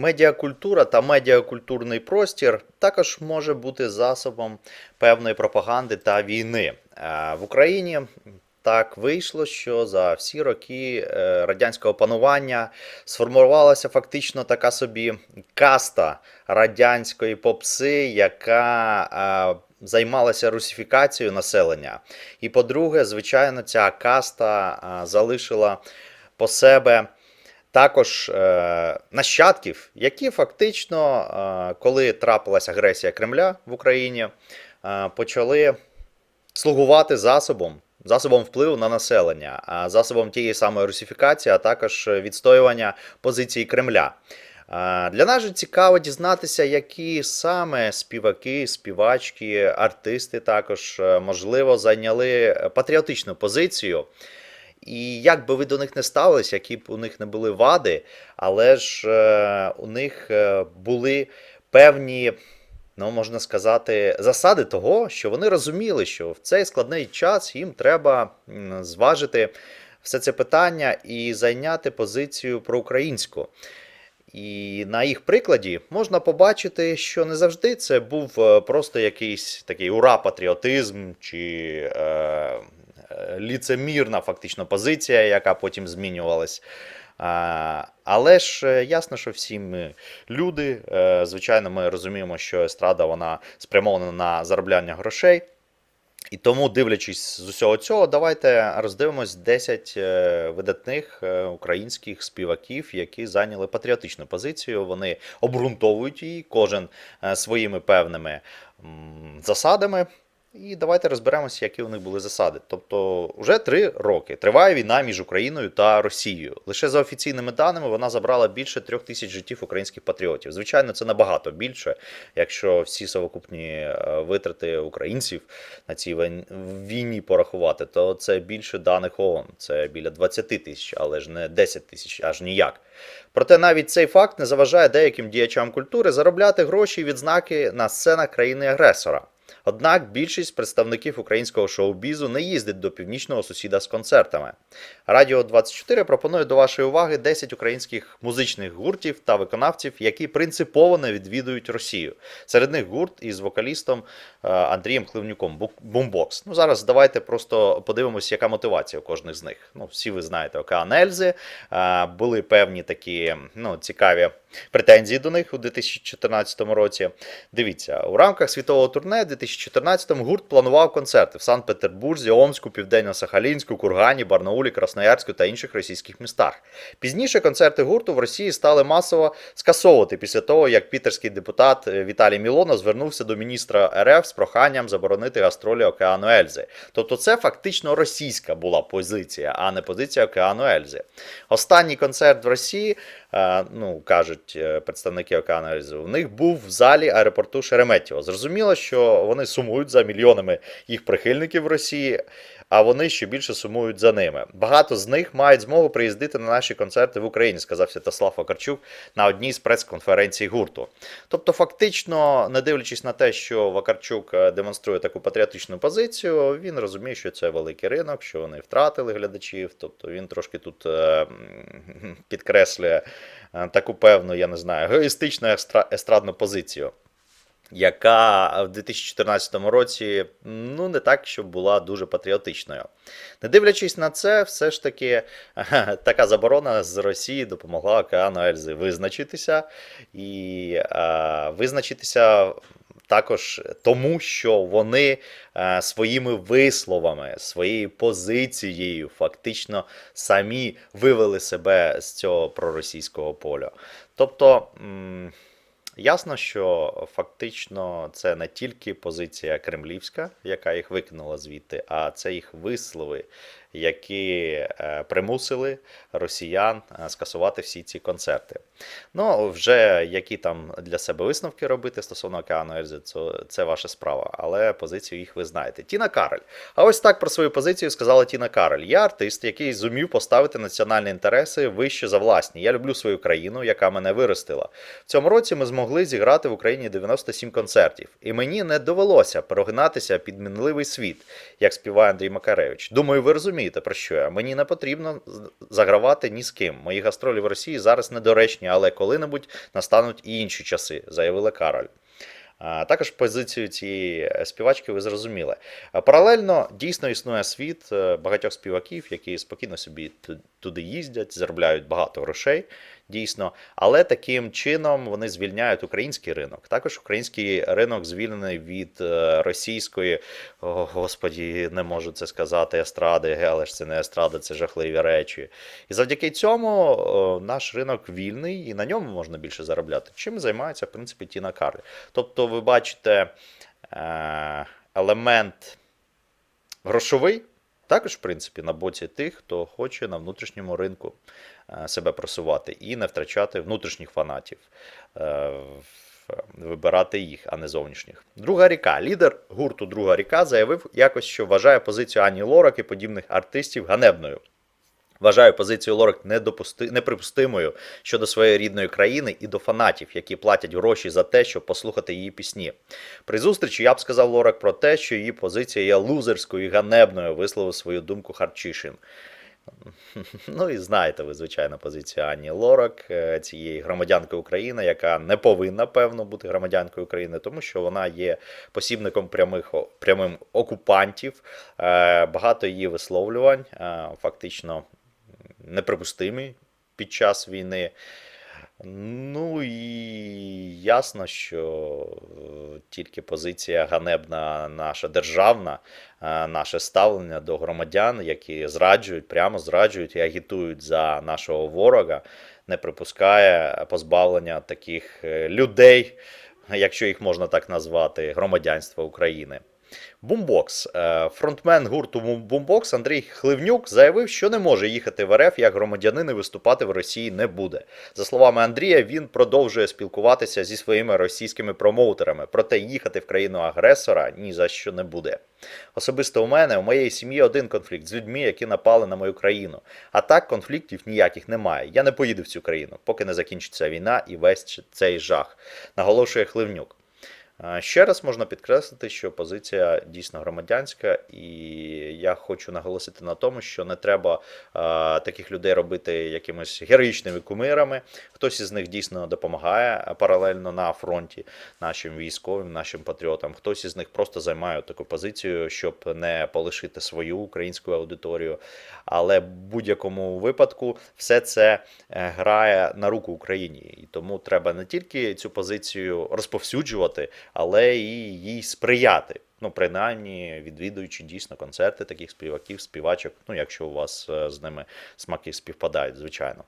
Медіакультура та медіакультурний простір також може бути засобом певної пропаганди та війни. Е, В Україні так вийшло, що за всі роки е, радянського панування сформувалася фактично така собі каста радянської попси, яка е, займалася русифікацією населення. І по-друге, звичайно, ця каста залишила по себе також е, нащадків, які фактично, е, коли трапилася агресія Кремля в Україні, е, почали слугувати засобом. Засобом впливу на населення, а засобом тієї самої русифікації, а також відстоювання позиції Кремля. Для нас же цікаво дізнатися, які саме співаки, співачки, артисти також можливо зайняли патріотичну позицію. І як би ви до них не ставились, які б у них не були вади, але ж е, у них е, були певні, ну можна сказати, засади того, що вони розуміли, що в цей складний час їм треба зважити все це питання і зайняти позицію проукраїнську. І на їх прикладі можна побачити, що не завжди це був е, просто якийсь такий ура-патріотизм чи е, ліцемірна фактично позиція, яка потім змінювалась. Але ж е, ясно, що всі ми люди. Е, звичайно, ми розуміємо, що естрада вона спрямована на заробляння грошей. І тому, дивлячись з усього цього, давайте роздивимось 10 е, видатних українських співаків, які зайняли патріотичну позицію. Вони обґрунтовують її, кожен своїми певними засадами. І давайте розберемося, які у них були засади. Тобто, вже три роки триває війна між Україною та Росією. Лише за офіційними даними вона забрала більше трьох тисяч життів українських патріотів. Звичайно, це набагато більше, якщо всі совокупні е, витрати українців на цій війні порахувати, то це більше даних ООН. Це біля 20 тисяч, але ж не 10 тисяч, аж ніяк. Проте навіть цей факт не заважає деяким діячам культури заробляти гроші і відзнаки на сценах країни-агресора. Однак більшість представників українського шоу-бізу не їздить до північного сусіда з концертами. Радіо 24 пропонує до вашої уваги 10 українських музичних гуртів та виконавців, які принципово не відвідують Росію. Серед них гурт із вокалістом е, Андрієм Хливнюком Бумбокс. Ну зараз давайте просто подивимося, яка мотивація у кожних з них. Ну, всі ви знаєте, Океан Ельзи. Е, Були певні такі ну, цікаві претензії до них у 2014 році. Дивіться, у рамках світового турне 2014 гурт планував концерти в Санкт-Петербурзі, Омську, Південно-Сахалінську, Кургані, Барнаулі, Красноярську та інших російських містах. Пізніше концерти гурту в Росії стали масово скасовувати після того, як пітерський депутат е, Віталій Мілонов звернувся до міністра РФ з проханням заборонити гастролі Океану Ельзи. Тобто, це фактично російська була позиція, а не позиція Океану Ельзи. Останній концерт в Росії, е, ну кажуть е, представники Океану Ельзи, у них був в залі аеропорту Шереметьєво. Зрозуміло, що вони сумують за мільйонами їх прихильників в Росії, а вони ще більше сумують за ними. Багато з них мають змогу приїздити на наші концерти в Україні, сказав Святослав Вакарчук на одній з прес-конференцій гурту. Тобто, фактично, не дивлячись на те, що Вакарчук е, демонструє таку патріотичну позицію, він розуміє, що це великий ринок, що вони втратили глядачів. Тобто він трошки тут е, підкреслює е, таку певну, я не знаю, егоїстичну естра- естрадну позицію. Яка в 2014 році ну не так, щоб була дуже патріотичною. Не дивлячись на це, все ж таки така заборона з Росії допомогла Океану Ельзи визначитися і е, визначитися також тому, що вони своїми висловами, своєю позицією фактично самі вивели себе з цього проросійського поля. Тобто. Ясно, що фактично це не тільки позиція кремлівська, яка їх викинула звідти, а це їх вислови, які е, примусили росіян е, скасувати всі ці концерти. Ну, вже які там для себе висновки робити стосовно океану Ельзи, це, це ваша справа, але позицію їх ви знаєте. Тіна Кароль. А ось так про свою позицію сказала Тіна Кароль. Я артист, який зумів поставити національні інтереси вище за власні. Я люблю свою країну, яка мене виростила. В цьому році ми змогли зіграти в Україні 97 концертів, і мені не довелося прогинатися під мінливий світ, як співає Андрій Макаревич. Думаю, ви розумієте про що я. Мені не потрібно загравати ні з ким. Мої гастролі в Росії зараз недоречні, але коли-небудь настануть і інші часи, заявила Кароль. Також позицію цієї е, співачки ви зрозуміли. Паралельно дійсно існує світ е, багатьох співаків, які спокійно собі туди їздять, заробляють багато грошей, дійсно. Але таким чином вони звільняють український ринок. Також український ринок звільнений від е, російської, о, господі, не можу це сказати, естради, але ж це не естрада, це жахливі речі. І завдяки цьому о, наш ринок вільний, і на ньому можна більше заробляти. Чим займається, в принципі, Тіна Карлі. Тобто, ви бачите е, елемент грошовий, також, в принципі, на боці тих, хто хоче на внутрішньому ринку е, себе просувати і не втрачати внутрішніх фанатів. е, Вибирати їх, а не зовнішніх. Друга ріка. Лідер гурту Друга ріка заявив якось, що вважає позицію Ані Лорак і подібних артистів ганебною. Вважаю позицію Лорак недопусти... неприпустимою щодо своєї рідної країни і до фанатів, які платять гроші за те, щоб послухати її пісні. При зустрічі я б сказав Лорак про те, що її позиція є лузерською і ганебною, висловив свою думку Харчишин. Ну і знаєте ви, звичайно, позицію Ані Лорак, е, цієї громадянки України, яка не повинна, певно, бути громадянкою України, тому що вона є посібником прямих, прямим окупантів. Е, Багато її висловлювань е, фактично неприпустимі під час війни. Ну і ясно, що е, тільки позиція ганебна наша державна, е, наше ставлення до громадян, які зраджують, прямо зраджують і агітують за нашого ворога, не припускає позбавлення таких е, людей, якщо їх можна так назвати, громадянства України. Бумбокс. Е, Фронтмен гурту Бумбокс Андрій Хливнюк заявив, що не може їхати в РФ як громадянин і виступати в Росії не буде. За словами Андрія, він продовжує спілкуватися зі своїми російськими промоутерами, проте їхати в країну агресора ні за що не буде. Особисто у мене, у моєї сім'ї один конфлікт з людьми, які напали на мою країну. А так конфліктів ніяких немає. Я не поїду в цю країну, поки не закінчиться війна і весь цей жах, наголошує Хливнюк. Ще раз можна підкреслити, що позиція дійсно громадянська, і я хочу наголосити на тому, що не треба таких людей робити якимось героїчними кумирами. Хтось із них дійсно допомагає паралельно на фронті нашим військовим, нашим патріотам. Хтось із них просто займає таку позицію, щоб не полишити свою українську аудиторію. Але в будь-якому випадку все це е, грає на руку Україні, і тому треба не тільки цю позицію розповсюджувати, але і їй сприяти. Ну, принаймні, відвідуючи дійсно концерти таких співаків, співачок, ну, якщо у вас е, з ними смаки співпадають, звичайно.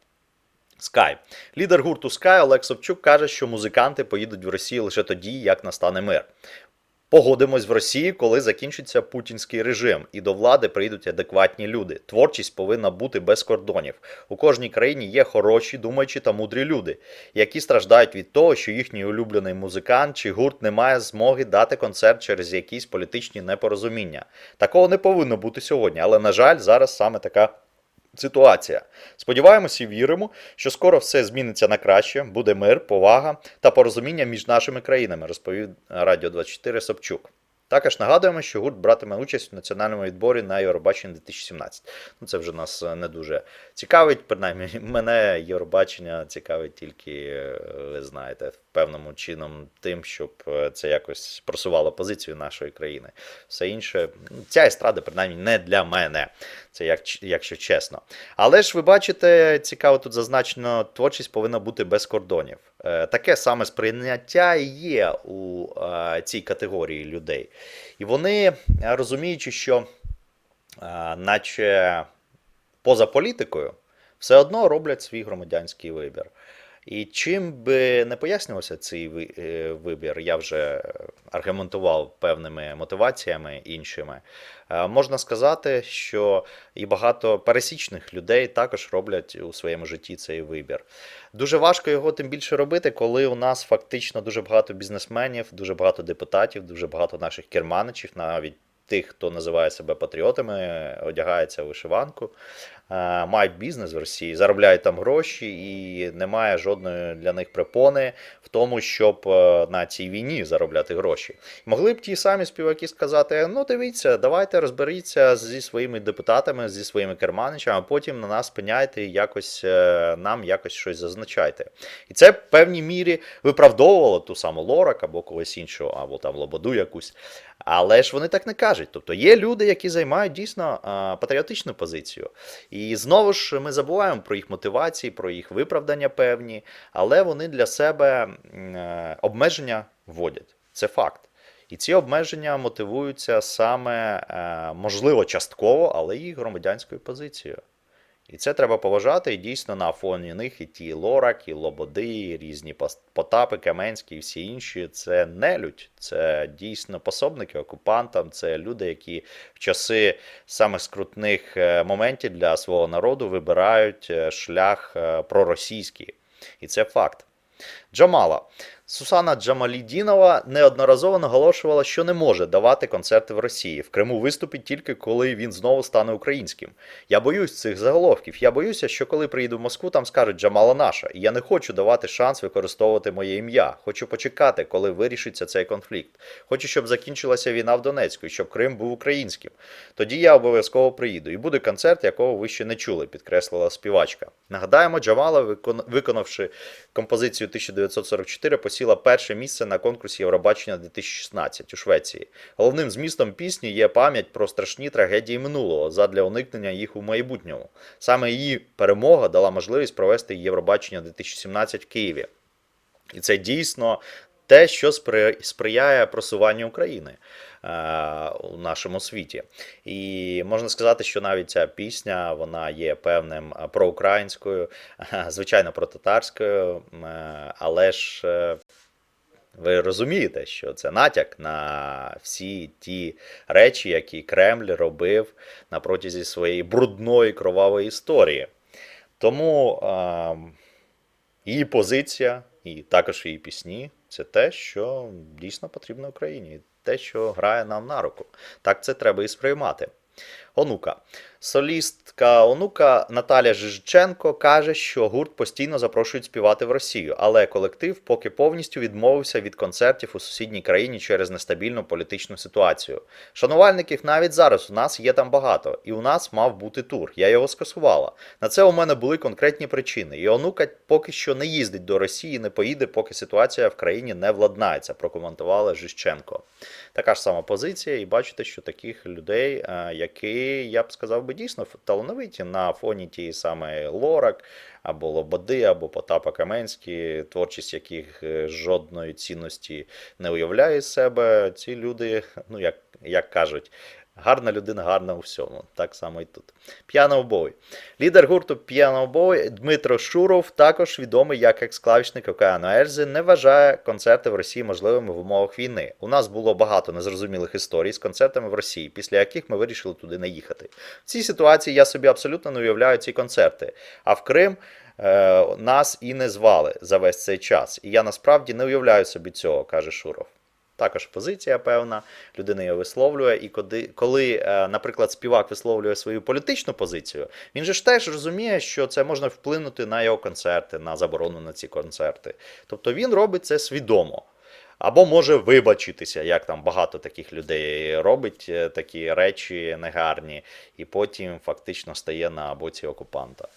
Sky. Лідер гурту Sky Олег Собчук каже, що музиканти поїдуть в Росію лише тоді, як настане мир. Погодимось в Росії, коли закінчиться путінський режим, і до влади прийдуть адекватні люди. Творчість повинна бути без кордонів. У кожній країні є хороші, думаючі та мудрі люди, які страждають від того, що їхній улюблений музикант чи гурт не має змоги дати концерт через якісь політичні непорозуміння. Такого не повинно бути сьогодні, але на жаль, зараз саме така. Ситуація. Сподіваємося і віримо, що скоро все зміниться на краще, буде мир, повага та порозуміння між нашими країнами, розповів Радіо 24 Собчук. Також нагадуємо, що гурт братиме участь в національному відборі на Євробачення 2017. Ну, це вже нас е, не дуже цікавить. Принаймні, мене Євробачення цікавить тільки, е, ви знаєте, певному чином тим, щоб е, це якось просувало позицію нашої країни. Все інше, ну, ця естрада, принаймні, не для мене. Це як, якщо чесно. Але ж ви бачите, цікаво тут зазначено, творчість повинна бути без кордонів. Таке саме сприйняття є у цій категорії людей. І вони, е, розуміючи, що, е, наче поза політикою, все одно роблять свій громадянський вибір. І чим би не пояснювався цей е, вибір, я вже аргументував певними мотиваціями іншими. Е, Можна сказати, що і багато пересічних людей також роблять у своєму житті цей вибір. Дуже важко його тим більше робити, коли у нас фактично дуже багато бізнесменів, дуже багато депутатів, дуже багато наших керманичів, навіть тих, хто називає себе патріотами, одягається в вишиванку, е, мають бізнес в Росії, заробляють там гроші, і немає жодної для них препони в тому, щоб е, на цій війні заробляти гроші. Могли б ті самі співаки сказати: ну дивіться, давайте розберіться зі своїми депутатами, зі своїми керманичами, а потім на нас пеняйте і якось е, нам якось щось зазначайте. І це в певній мірі виправдовувало ту саму Лорак або когось іншого, або там Лободу якусь. Але ж вони так не кажуть. Тобто є люди, які займають дійсно патріотичну позицію. І знову ж ми забуваємо про їх мотивації, про їх виправдання певні, але вони для себе е, обмеження вводять. Це факт. І ці обмеження мотивуються саме, е, можливо, частково, але їх громадянською позицією. І це треба поважати, і дійсно на фоні них і ті Лорак, і Лободи, і різні Потапи, Каменські, і всі інші це не людь, це дійсно пособники окупантам, це люди, які в часи самих скрутних е, моментів для свого народу вибирають е, шлях е, проросійський. І це факт. Джамала. Сусана Джамалідінова неодноразово наголошувала, що не може давати концерти в Росії. В Криму виступить тільки коли він знову стане українським. Я боюсь цих заголовків. Я боюся, що коли приїду в Москву, там скажуть Джамала наша. І я не хочу давати шанс використовувати моє ім'я. Хочу почекати, коли вирішиться цей конфлікт. Хочу, щоб закінчилася війна в Донецьку і щоб Крим був українським. Тоді я обов'язково приїду. І буде концерт, якого ви ще не чули, підкреслила співачка. Нагадаємо, Джамала, виконавши композицію 1944, посіла перше місце на конкурсі Євробачення 2016 у Швеції. Головним змістом пісні є пам'ять про страшні трагедії минулого задля уникнення їх у майбутньому. Саме її перемога дала можливість провести Євробачення 2017 в Києві. І це дійсно те, що сприяє просуванню України е, у нашому світі. І можна сказати, що навіть ця пісня вона є певним е, проукраїнською, звичайно, протатарською, е, але ж. е, ви розумієте, що це натяк на всі ті речі, які Кремль робив на протязі своєї брудної кровавої історії. Тому е, її позиція і також її пісні це те, що дійсно потрібно Україні, те, що грає нам на руку. Так це треба і сприймати. Онука. Солістка онука Наталя Жижченко каже, що гурт постійно запрошують співати в Росію, але колектив поки повністю відмовився від концертів у сусідній країні через нестабільну політичну ситуацію. Шанувальників навіть зараз у нас є там багато, і у нас мав бути тур. Я його скасувала. На це у мене були конкретні причини. І онука поки що не їздить до Росії, не поїде, поки ситуація в країні не владнається, прокоментувала Жищенко. Така ж сама позиція, і бачите, що таких людей, е, які, я б сказав би, дійсно талановиті на фоні тієї самої Лорак, або Лободи, або Потапа Каменські, творчість яких е, жодної цінності не уявляє з себе. Ці люди, ну як, як кажуть, гарна людина, гарна у всьому. Так само і тут. Piano Лідер гурту Piano Дмитро Шуров, також відомий як екс-клавішник Океану Ельзи, не вважає концерти в Росії можливими в умовах війни. У нас було багато незрозумілих історій з концертами в Росії, після яких ми вирішили туди не їхати. В цій ситуації я собі абсолютно не уявляю ці концерти. А в Крим е, нас і не звали за весь цей час. І я насправді не уявляю собі цього, каже Шуров. Також позиція певна, людина її висловлює, і коли, коли, е, наприклад, співак висловлює свою політичну позицію, він же ж теж розуміє, що це можна вплинути на його концерти, на заборону на ці концерти. Тобто він робить це свідомо. Або може вибачитися, як там багато таких людей робить е, такі речі негарні, і потім фактично стає на боці окупанта.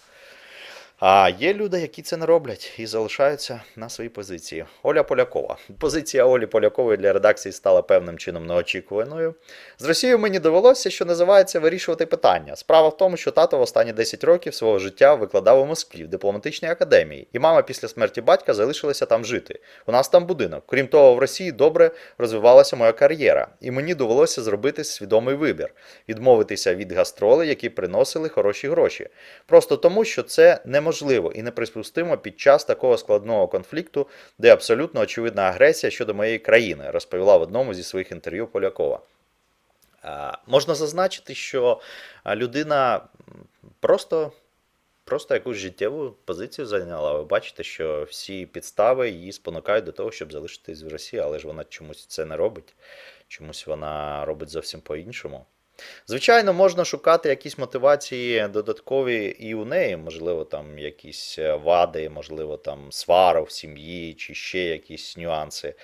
А є люди, які це не роблять і залишаються на своїй позиції. Оля Полякова. Позиція Олі Полякової для редакції стала певним чином неочікуваною. З Росією мені довелося, що називається вирішувати питання. Справа в тому, що тато в останні 10 років свого життя викладав у Москві в дипломатичній академії, і мама після смерті батька залишилася там жити. У нас там будинок. Крім того, в Росії добре розвивалася моя кар'єра, і мені довелося зробити свідомий вибір відмовитися від гастролей, які приносили хороші гроші. Просто тому, що це неможливо і неприпустимо під час такого складного конфлікту, де абсолютно очевидна агресія щодо моєї країни, розповіла в одному зі своїх інтерв'ю Полякова. Можна зазначити, що людина просто, просто якусь життєву позицію зайняла. Ви бачите, що всі підстави її спонукають до того, щоб залишитись в Росії, але ж вона чомусь це не робить. чомусь вона робить зовсім по-іншому. Звичайно, можна шукати якісь мотивації додаткові і у неї, можливо, там якісь е, вади, можливо, там свара в сім'ї чи ще якісь нюанси.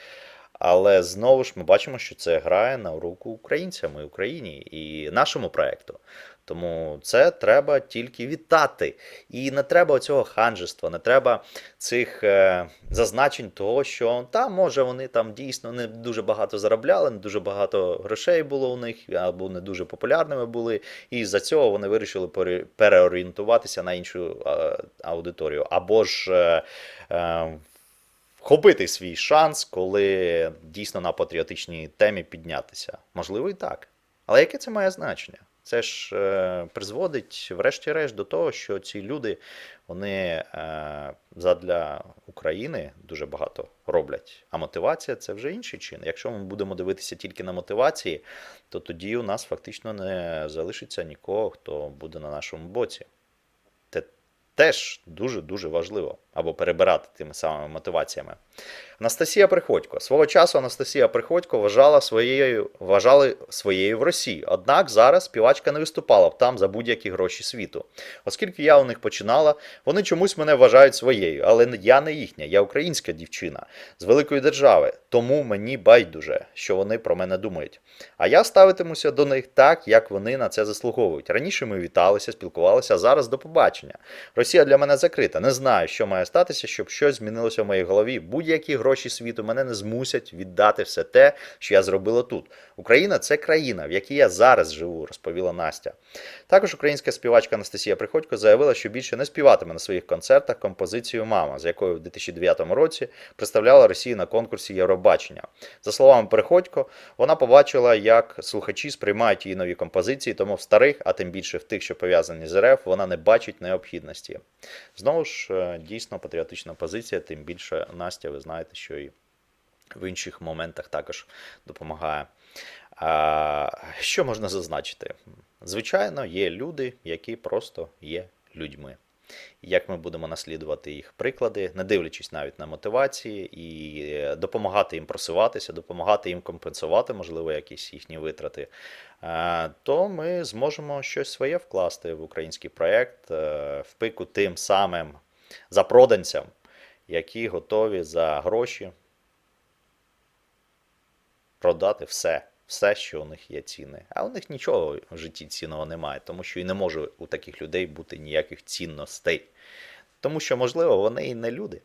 Але знову ж ми бачимо, що це грає на руку українцям і Україні і нашому проекту. Тому це треба тільки вітати. І не треба цього ханжества, не треба цих е, зазначень того, що та може вони там дійсно не дуже багато заробляли, не дуже багато грошей було у них, або не дуже популярними були. І за цього вони вирішили пере- переорієнтуватися на іншу е, аудиторію. Або ж е, е, вхопити свій шанс, коли дійсно на патріотичній темі піднятися. Можливо, і так. Але яке це має значення? Це ж е, призводить, врешті-решт, до того, що ці люди вони е, задля України дуже багато роблять. А мотивація це вже інший чин. Якщо ми будемо дивитися тільки на мотивації, то тоді у нас фактично не залишиться нікого, хто буде на нашому боці. Це теж дуже-дуже важливо. Або перебирати тими самими мотиваціями. Анастасія Приходько. Свого часу Анастасія Приходько вважала своєю, вважали своєю в Росії. Однак зараз співачка не виступала б там за будь-які гроші світу. Оскільки я у них починала, вони чомусь мене вважають своєю, але я не їхня, я українська дівчина з великої держави. Тому мені байдуже, що вони про мене думають. А я ставитимуся до них так, як вони на це заслуговують. Раніше ми віталися, спілкувалися, а зараз до побачення. Росія для мене закрита. Не знаю, що має статися, щоб щось змінилося в моїй голові. Будь-які гроші світу мене не змусять віддати все те, що я зробила тут. Україна це країна, в якій я зараз живу, розповіла Настя. Також українська співачка Анастасія Приходько заявила, що більше не співатиме на своїх концертах композицію Мама, з якою в 2009 році представляла Росію на конкурсі Євробачення. За словами Приходько, вона побачила, як слухачі сприймають її нові композиції, тому в старих, а тим більше в тих, що пов'язані з РФ, вона не бачить необхідності. Знову ж, е, дійсно патріотична позиція, тим більше Настя, ви знаєте, що і в інших моментах також допомагає. Що можна зазначити? Звичайно, є люди, які просто є людьми. Як ми будемо наслідувати їх приклади, не дивлячись навіть на мотивації, і допомагати їм просуватися, допомагати їм компенсувати, можливо, якісь їхні витрати, то ми зможемо щось своє вкласти в український проєкт, е, в пику тим самим запроданцям, які готові за гроші продати все, все, що у них є ціни. А у них нічого в житті цінного немає, тому що і не може у таких людей бути ніяких цінностей. Тому що, можливо, вони і не люди.